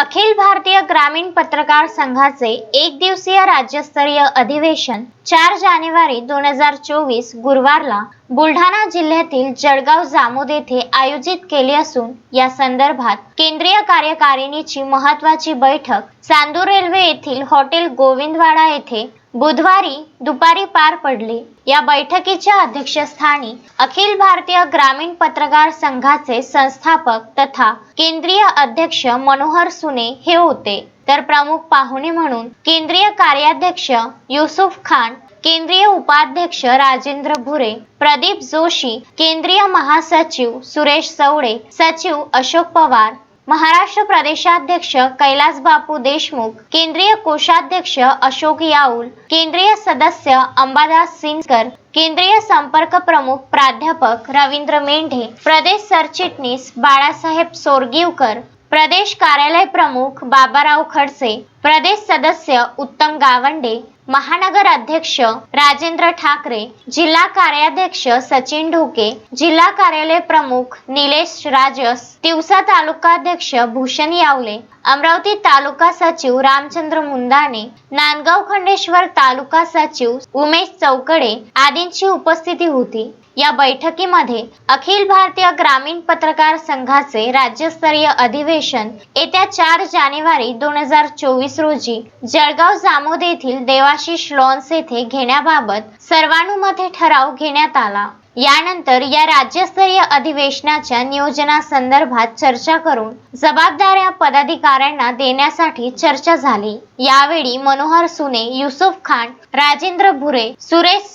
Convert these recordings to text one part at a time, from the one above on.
अखिल भारतीय ग्रामीण पत्रकार संघाचे एक दिवसीय राज्यस्तरीय अधिवेशन चार जानेवारी दोन हजार चोवीस गुरुवारला बुलढाणा जिल्ह्यातील जळगाव जामोद येथे आयोजित केले असून या संदर्भात केंद्रीय कार्यकारिणीची महत्वाची बैठक चांदूर रेल्वे येथील हॉटेल गोविंदवाडा येथे बुधवारी दुपारी पार पडली. या बैठकीच्या अध्यक्षस्थानी अखिल भारतीय ग्रामीण पत्रकार संघाचे संस्थापक तथा केंद्रीय अध्यक्ष मनोहर सुने हे होते. तर प्रमुख पाहुणे म्हणून केंद्रीय कार्याध्यक्ष युसुफ खान केंद्रीय उपाध्यक्ष राजेंद्र भुरे प्रदीप जोशी केंद्रीय महासचिव सुरेश चवडे सचिव अशोक पवार महाराष्ट्र प्रदेशाध्यक्ष कैलास बापू देशमुख केंद्रीय कोषाध्यक्ष अशोक याऊल केंद्रीय सदस्य अंबादास सिंगकर केंद्रीय संपर्क प्रमुख प्राध्यापक रवींद्र मेंढे प्रदेश सरचिटणीस बाळासाहेब सोरगीवकर प्रदेश कार्यालय प्रमुख बाबाराव खडसे प्रदेश सदस्य उत्तम गावंडे महानगर अध्यक्ष राजेंद्र ठाकरे जिल्हा कार्याध्यक्ष सचिन ढोके जिल्हा कार्यालय प्रमुख निलेश राजस तिवसा तालुकाध्यक्ष भूषण यावले अमरावती तालुका सचिव रामचंद्र मुंदाणे नांदगाव खंडेश्वर तालुका सचिव उमेश चौकडे आदींची उपस्थिती होती. या बैठकीमध्ये अखिल भारतीय ग्रामीण पत्रकार संघाचे राज्यस्तरीय अधिवेशन येत्या चार जानेवारी दोन हजार चोवीस रोजी जळगाव जामोद येथील देवाशिष लॉन्स येथे घेण्याबाबत सर्वानुमते ठराव घेण्यात आला. यानंतर या राज्यस्तरीय अधिवेशनाच्या नियोजनासंदर्भात चर्चा करून जबाबदाऱ्या पदाधिकाऱ्यांना देण्यासाठी चर्चा झाली. यावेळी मनोहर सुने युसुफ खान राजेंद्र भुरे सुरेश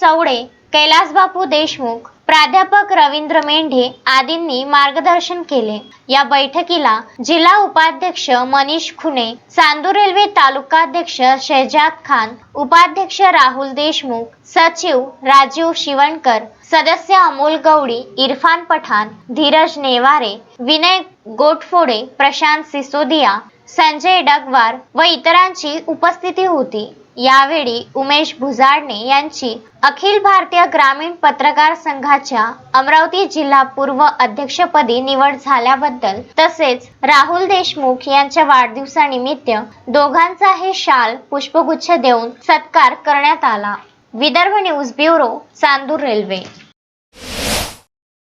कैलासबापू देशमुख प्राध्यापक रवींद्र मेंढे आदींनी मार्गदर्शन केले. या बैठकीला जिल्हा उपाध्यक्ष मनीष खुने चांदूर रेल्वे तालुकाध्यक्ष शहजाद खान उपाध्यक्ष राहुल देशमुख सचिव राजीव शिवणकर सदस्य अमोल गवडी इरफान पठाण धीरज नेवारे विनय गोटफोडे प्रशांत सिसोदिया संजय डगवार व इतरांची उपस्थिती होती. यावेळी उमेश भुजाडणे यांची अखिल भारतीय ग्रामीण पत्रकार संघाच्या अमरावती जिल्हा पूर्व अध्यक्षपदी निवड झाल्याबद्दल तसेच राहुल देशमुख यांच्या वाढदिवसानिमित्त दोघांचाही शाल पुष्पगुच्छ देऊन सत्कार करण्यात आला. Vidarbha news bureau Chandur railway.